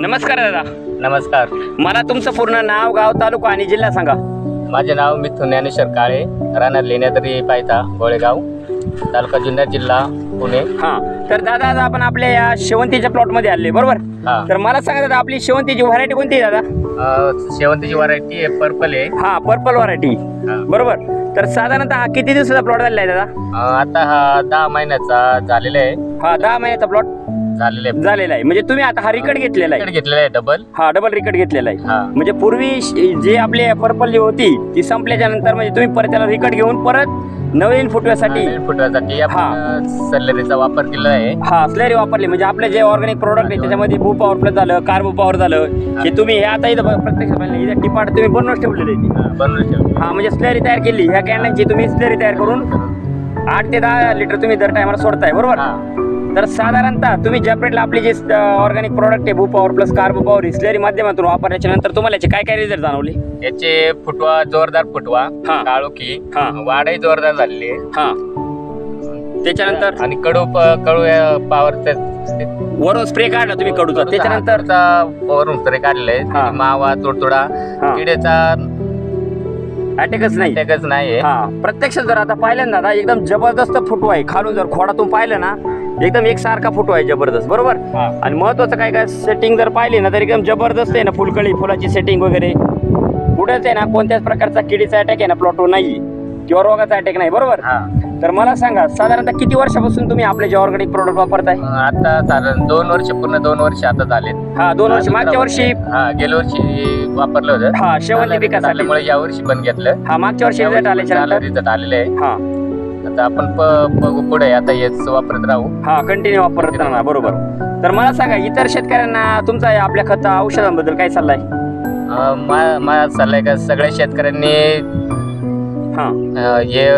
नमस्कार दादा. नमस्कार. मला तुमचं पूर्ण नाव गाव तालुका आणि जिल्हा सांगा. माझे नाव मिथुन ज्ञानेश्वर काळे राहणार लेण्यादरी पायथा गोळेगाव तालुका जुन्नर जिल्हा पुणे. हा. तर दादा आज आपण आपल्या या शेवंतीच्या प्लॉटमध्ये आले बरोबर? हा. तर मला सांगा दादा आपली शेवंतीची व्हरायटी कोणती आहे दादा? अं, शेवंतीची व्हरायटी आहे पर्पल आहे. हा पर्पल व्हरायटी हा. बरोबर. तर साधारणतः हा किती दिवसाचा प्लॉट झालेला आहे दादा? अं, आता हा दहा महिन्याचा झालेला आहे. हा दहा महिन्याचा प्लॉट झालेला आहे. झालेला आहे. म्हणजे तुम्ही आता हा रिकट घेतलेला आहे. घेतलेला आहे डबल हा डबल रिकट घेतलेला आहे. हा. म्हणजे पूर्वी श- जे आपले पर्पल जी होती ती संपल्याच्या नंतर म्हणजे तुम्ही परत त्याला रिकट घेऊन परत नवीन फुटव्यासाठी नवीन फुटण्यासाठी हा. आपण सल्लरीचा वापर केला आहे. हा स्लरी वापरली. म्हणजे आपले जे ऑर्गॅनिक प्रोडक्ट आहे त्याच्यामध्ये भू पॉवर प्लस झालं कार्बो पॉवर झालं हे. तुम्ही हे आता इथं बघा, प्रत्यक्ष पाहिलं इथं टिपाट तुम्ही बनवून ठेवलेली आहे ती. हा, बनवून ठेवले हा म्हणजे स्लरी तयार केली. ह्या कॅन्डलची तुम्ही स्लरी तयार करून आठ ते दहा लिटर तुम्ही दर टायमाला सोडताय बरोबर? हा. तर साधारणतः तुम्ही जॅपरेटला आपली जे ऑर्गॅनिक प्रोडक्ट आहे Bhu power plus carbo power slurry माध्यमातून वापरल्याच्या नंतर तुम्हाला याचे काय काय रिझल्ट जाणवले याचे फुटवा जोरदार फुटवा हा. काळोखी हा. वाढही जोरदार झालेली आहे हा त्याच्यानंतर आणि कडू प- कडू पॉवर वरून स्प्रे काढला तुम्ही कडूचा त्याच्यानंतर वरून तरी काढले हा. मावा तुडतुडा हा. किडेचा अटॅकच नाही. अटॅकच नाहीये. हा. प्रत्यक्ष जर आता पाहिलं ना दादा एकदम जबरदस्त फुटवा आहे. खालून जर खोडातून पाहिलं ना एकदम एकसारखा फुटवा आहे जबरदस्त बरोबर. आणि महत्वाचं काय काय सेटिंग जर पाहिली ना तर एकदम जबरदस्त आहे ना फुलकळी फुलाची सेटिंग वगैरे. कुठेच आहे ना कोणत्याच प्रकारचा किडीचा अटॅक आहे ना प्लॉटवर नाही किंवा रोगाचा अटॅक नाही बरोबर? हा. तर मला सांगा साधारणतः किती वर्षापासून तुम्ही आपले जे ऑर्गॅनिक प्रोडक्ट वापरताय? आता साधारण दोन वर्ष पूर्ण दोन वर्ष आता झाले हा दोन वर्ष. मागच्या वर्षी हा गेल्या वर्षी वापरलं होतं. हा शेवंती पिकासाठी. त्यामुळे या वर्षी पण घेतलं. हा मागच्या वर्षी रिझल्ट आल्याच्यानंतर रिझल्ट आलेले आहे. हा. आता आपण बघू पुढे आता हेच वापरत राहू. हा कंटिन्यू वापरत राहणार बरोबर. तर मला सांगा इतर शेतकऱ्यांना तुमचा आपल्या खता औषधांबद्दल काय सल्ला आहे माझा सल्ला आहे का सगळ्या शेतकऱ्यांनी हा. हे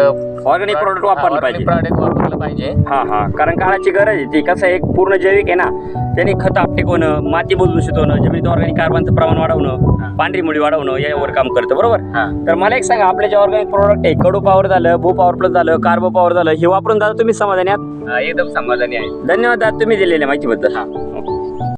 ऑर्गॅनिक प्रोडक्ट वापरलं पाहिजे. प्रॉडक्ट वापरलं पाहिजे. हा हा. कारण काळाची गरज आहे ती. कसं एक पूर्ण जैविक आहे ना त्याने खत आपटेक होणं माती दूषित होणं जमिनीत ऑर्गॅनिक कार्बनचं प्रमाण. वाढवणं पांढरी मुळी वाढवणं यावर काम करतं. बरोबर? तर मला एक सांगा आपले जे ऑर्गॅनिक प्रोडक्ट आहे कडू पॉवर झालं भू पॉवर प्लस झालं कार्बो पॉवर झालं हे वापरून दादा तुम्ही समाधानी आहात? एकदम समाधानी आहे. धन्यवाद दादा तुम्ही दिलेल्या माहितीबद्दल. हा.